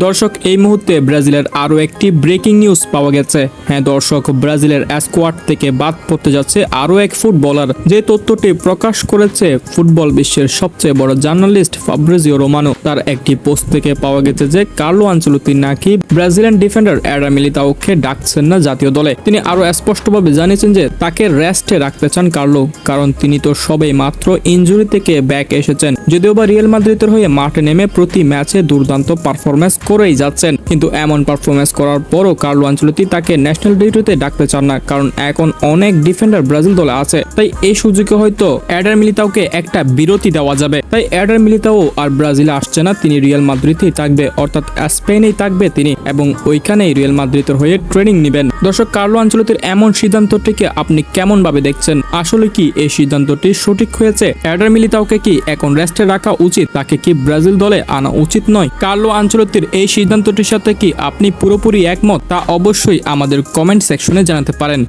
দর্শক, এই মুহূর্তে ব্রাজিলের আরও একটি ব্রেকিং নিউজ পাওয়া গেছে। হ্যাঁ দর্শক, ব্রাজিলের স্কোয়াড থেকে বাদ পড়তে যাচ্ছে আরও এক ফুটবলার। যে তথ্যটি প্রকাশ করেছে ফুটবল বিশ্বের সবচেয়ে বড় জার্নালিস্ট ফাব্রিজিও রোমানো, তার একটি পোস্ট থেকে পাওয়া গেছে যে, কার্লো আঞ্চলতি নাকি ব্রাজিলিয়ান ডিফেন্ডার অ্যাডা মিলিতাওকে ডাকছেন না জাতীয় দলে। তিনি আরও স্পষ্টভাবে জানিয়েছেন যে, তাকে রেস্টে রাখতে চান কার্লো, কারণ তিনি তো সবেই মাত্র ইনজুরি থেকে ব্যাক এসেছেন। যদিও বা রিয়েল মাদ্রিদের হয়ে মাঠে নেমে প্রতি ম্যাচে দুর্দান্ত পারফরমেন্স করেই যাচ্ছেন। কিন্তু এমন পারফরমেন্স করার পরও কার্লো আঞ্চলতি তাকে ন্যাশনাল ডিউটিতে ডাকতে চান না, কারণ এখন অনেক ডিফেন্ডার ব্রাজিল দলে আছে। তাই এই সুযোগে হয়তো অ্যাডার মিলিতাওকে একটা বিরতি দেওয়া যাবে। তাই অ্যাডার মিলিতাও আর ব্রাজিলে আসছে না, তিনি রিয়াল মাদ্রিদেই থাকবে, অর্থাৎ স্পেনেই থাকবে তিনি এবং ওইখানেই রিয়াল মাদ্রিদের হয়ে ট্রেনিং নেবেন। দর্শক, কার্লো আঞ্চলতির এমন সিদ্ধান্তটিকে আপনি কেমন ভাবে দেখছেন? আসলে কি এই সিদ্ধান্তটি সঠিক হয়েছে? অ্যাডার মিলিতাওকে কি এখন রেস্টে রাখা উচিত? তাকে কি ব্রাজিল দলে আনা উচিত নয়? কার্লো আঞ্চলতির এই সিদ্ধান্তটির সাথে কি আপনি পুরোপুরি একমত? তা অবশ্যই আমাদের কমেন্ট সেকশনে জানাতে পারেন।